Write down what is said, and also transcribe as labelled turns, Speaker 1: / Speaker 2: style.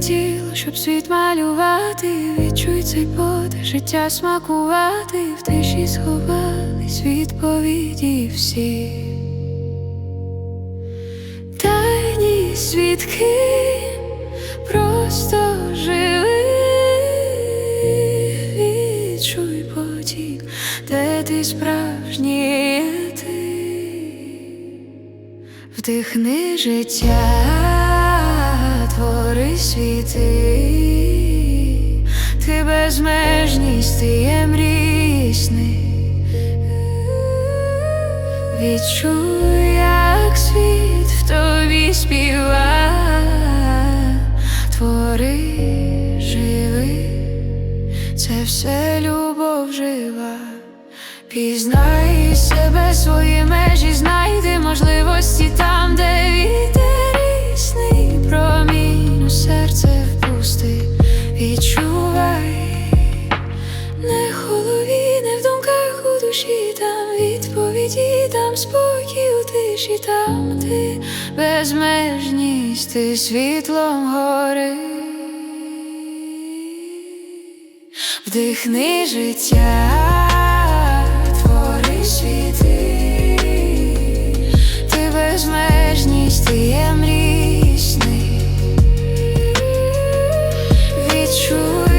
Speaker 1: тіло, щоб світ малювати, відчуй цей подих, життя смакувати, в тиші сховались відповіді всі. Тайні свідки просто живи, відчуй потік, де ти справжній ти. Вдихни життя, світи, ти безмежність, ти є мрісний. Відчуй, як світ в тобі співа, твори, живи, це все любов жива. Пізнай себе, свої відповіді, там спокій у тиші, там ти безмежність, ти світлом гори. Вдихни життя, твори світи, ти безмежність, ти є мрісний. Відчуй,